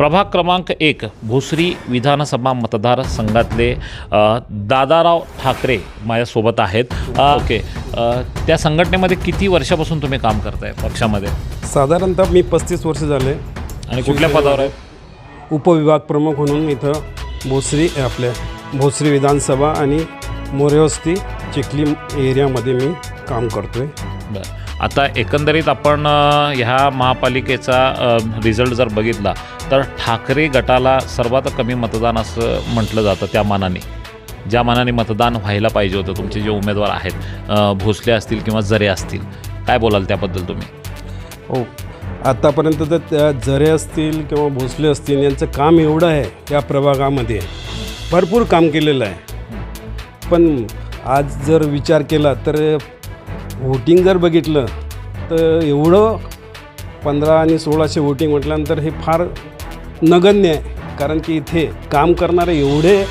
प्रभाग क्रमांक एक भोसरी विधानसभा मतदारसंघातले दादाराव ठाकरे माझ्यासोबत आहेत. ओके. त्या संघटनेमध्ये किती वर्षापासून तुम्ही काम करताय पक्षामध्ये? साधारणतः मी पस्तीस वर्ष झाले. आणि कुठल्या पदावर आहे? उपविभाग प्रमुख म्हणून इथं भोसरी आपल्या भोसरी विधानसभा आणि मोरेवस्ती चिखली एरियामध्ये मी काम करतो आहे बरं. आता एकंदरीत आपण ह्या महापालिकेचा रिझल्ट जर बघितला तर ठाकरे गटाला सर्वात कमी मतदान असं म्हटलं जातं त्या मानाने. ज्या मानाने मतदान व्हायला पाहिजे होतं तुमचे जे उमेदवार आहेत भोसले असतील किंवा जरे असतील काय बोलाल त्याबद्दल तुम्ही? हो आत्तापर्यंत तर त्या जरे असतील किंवा भोसले असतील यांचं काम एवढं आहे या प्रभागामध्ये. भरपूर काम केलेलं आहे. पण आज जर विचार केला तर व्होटिंग जर बघितलं तर एवढं पंधरा आणि सोळाशे वोटिंग म्हटल्यानंतर हे फार नगण्य आहे. कारण की इथे काम करणारे एवढे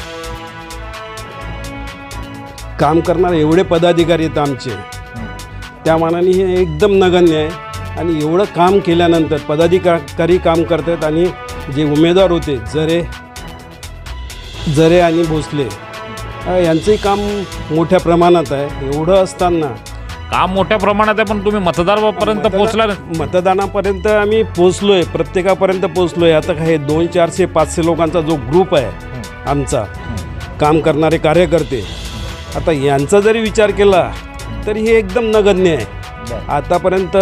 काम करणारे एवढे पदाधिकारी आहेत आमचे. त्या मानाने हे एकदम नगण्य आहे. आणि एवढं काम केल्यानंतर पदाधिकारी काम करतात आणि जे उमेदवार होते जरे जरे आणि भोसले यांचंही काम मोठ्या प्रमाणात आहे. एवढं असताना काम मोठ्या प्रमाणात आहे पण तुम्ही मतदारापर्यंत पोहोचला नाही. मतदानापर्यंत आम्ही पोचलो आहे प्रत्येकापर्यंत पोचलो आहे आता काय दोन चारशे पाचशे लोकांचा जो ग्रुप आहे आमचा काम करणारे कार्यकर्ते आता यांचा जरी विचार केला तरी हे एकदम नगण्य आहे. आतापर्यंत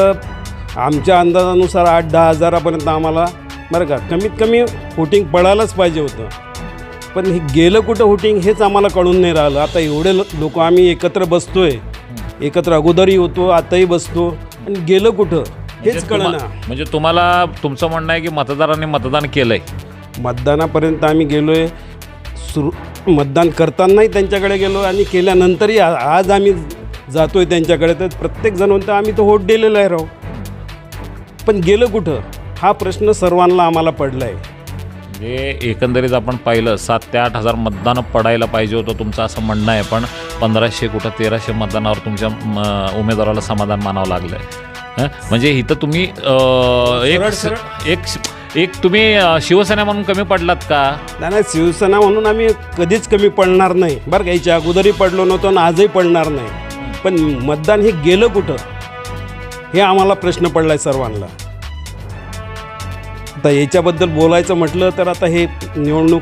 आमच्या अंदाजानुसार आठ दहा हजारापर्यंत आम्हाला बरं का कमीत कमी वोटिंग पडायलाच पाहिजे होतं. पण हे गेलं कुठं वोटिंग हेच आम्हाला कळून नाही राहिलं. आता एवढे लोक आम्ही एकत्र बसतोय एकत्र अगोदरही होतो आताही बसतो. आणि गेलं कुठं? हेच म्हणजे कळना. तुम्हा- म्हणजे तुम्हाला तुमचं म्हणणं आहे की मतदारांनी मतदान केलंय. मतदानापर्यंत आम्ही गेलो आहे सुरू मतदान करतानाही त्यांच्याकडे गेलो आणि केल्यानंतरही आ- आज आम्ही जातो आहे त्यांच्याकडे. तर प्रत्येकजण म्हणतं आम्ही तो वोट दिलेला आहे राव. पण गेलं कुठं? हा प्रश्न सर्वांना आम्हाला पडला आहे म्हणजे एकंदरीत आपण पाहिलं सात ते आठ हजार मतदान पडायला पाहिजे होतं तुमचं असं म्हणणं आहे पण पंधराशे कुठं तेराशे मतदानावर तुमच्या म, उमेदवाराला समाधान मानावं लागलं आहे म्हणजे इथं तुम्ही अं, एक एक एक तुम्ही अं, शिवसेना म्हणून कमी पडलात का? नाही नाही, शिवसेना म्हणून आम्ही कधीच कमी पडणार नाही. बरं का याच्या अगोदरही पडलो नव्हतो आणि आजही पडणार नाही. पण मतदान हे गेलं कुठं? हे आम्हाला प्रश्न पडला आहे सर्वांना. आता याच्याबद्दल बोलायचं म्हटलं तर आता हे निवडणूक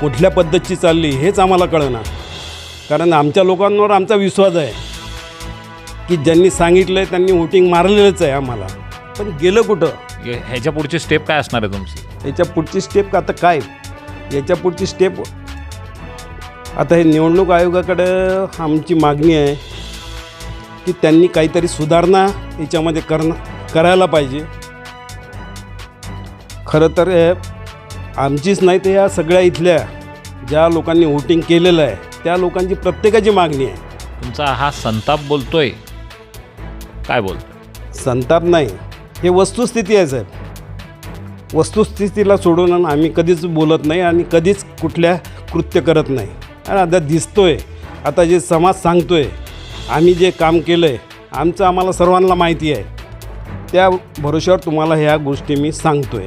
कुठल्या पद्धतीची चालली हेच आम्हाला कळणार कारण आमच्या लोकांवर आमचा विश्वास आहे की ज्यांनी सांगितलं आहे त्यांनी वोटिंग मारलेलंच आहे आम्हाला. पण गेलं कुठं? ह्याच्या पुढची स्टेप काय असणार आहे तुमची? याच्या पुढची स्टेप आता काय? याच्या पुढची स्टेप आता हे निवडणूक आयोगाकडे आमची मागणी आहे की त्यांनी काहीतरी सुधारणा याच्यामध्ये करणं करायला पाहिजे. खरं तर हे आमचीच नाही तर या सगळ्या इथल्या ज्या लोकांनी वोटिंग केलेलं आहे त्या लोकांची प्रत्येकाची मागणी आहे. तुमचा हा संताप बोलतोय. काय बोलतोय? संताप नाही. हे वस्तुस्थिती आहे साहेब. वस्तुस्थितीला सोडून आम्ही कधीच बोलत नाही आणि कधीच कुठल्या कृत्य करत नाही. आणि आता दिसतोय आता जे समाज सांगतोय आम्ही जे काम केलं आहे आमचं आम्हाला सर्वांना माहिती आहे. त्या भरोश्यावर तुम्हाला ह्या गोष्टी मी सांगतोय.